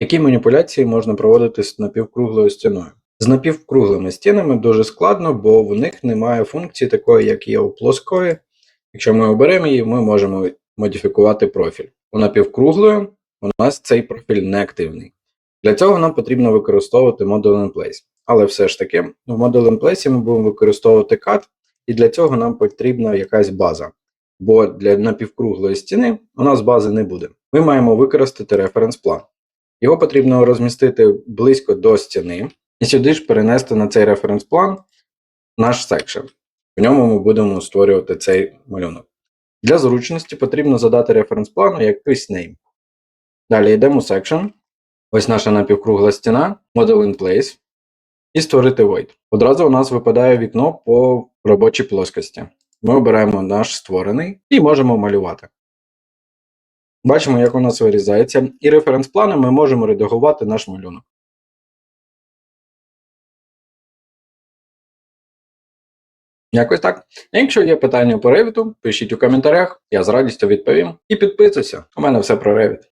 Які маніпуляції можна проводити з напівкруглою стіною? З напівкруглими стінами дуже складно, бо в них немає функції такої, як є у плоскої. Якщо ми оберемо її, ми можемо модифікувати профіль. У напівкруглої у нас цей профіль не активний. Для цього нам потрібно використовувати Model in Place. Але все ж таки, в Model in Place ми будемо використовувати CAD, і для цього нам потрібна якась база. Бо для напівкруглої стіни у нас бази не буде. Ми маємо використати референс-план. Його потрібно розмістити близько до стіни, і сюди ж перенести на цей референс-план наш секшн. В ньому ми будемо створювати цей малюнок. Для зручності потрібно задати референс-плану якийсь name. Далі йдемо у section. Ось наша напівкругла стіна, Model in Place. І створити void. Одразу у нас випадає вікно по робочій плоскості. Ми обираємо наш створений і можемо малювати. Бачимо, як у нас вирізається, і референс-планом ми можемо редагувати наш малюнок. Якось так. Якщо є питання по Revit, пишіть у коментарях, я з радістю відповім. І підписуйся. У мене все про Revit.